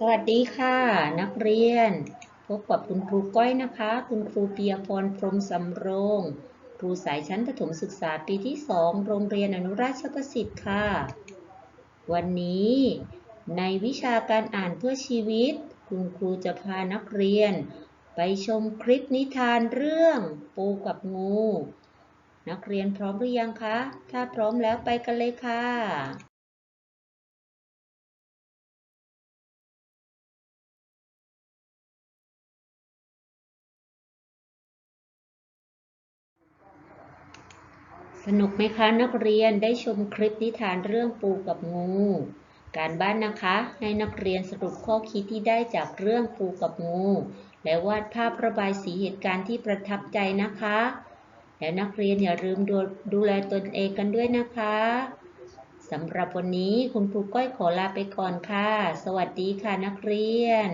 สวัสดีค่ะ นักเรียน พบกับคุณครูก้อยนะคะ คุณครูเปียพรพรมสำโรง ครูสายชั้นประถมศึกษาปีที่ 2 โรงเรียนอนุราชประสิทธิ์ค่ะ วันนี้ในวิชาการอ่านเพื่อชีวิต คุณครูจะพานักเรียน ไปชมคลิปนิทานเรื่องปูกับงู นักเรียนพร้อมหรือยังคะ ถ้าพร้อมแล้วไปกันเลยค่ะ สนุกไหมคะนักเรียนได้ชมคลิปนิทานเรื่องปูกับงู การบ้านนะคะ ให้นักเรียนสรุปข้อคิดที่ได้จากเรื่องปูกับงู และวาดภาพระบายสีเหตุการณ์ที่ประทับใจนะคะ และนักเรียนอย่าลืมดดูแลตนเองกันด้วยนะคะสำหรับวันนี้คุณครูก้อยขอลาไปก่อนค่ะ สวัสดีค่ะนักเรียน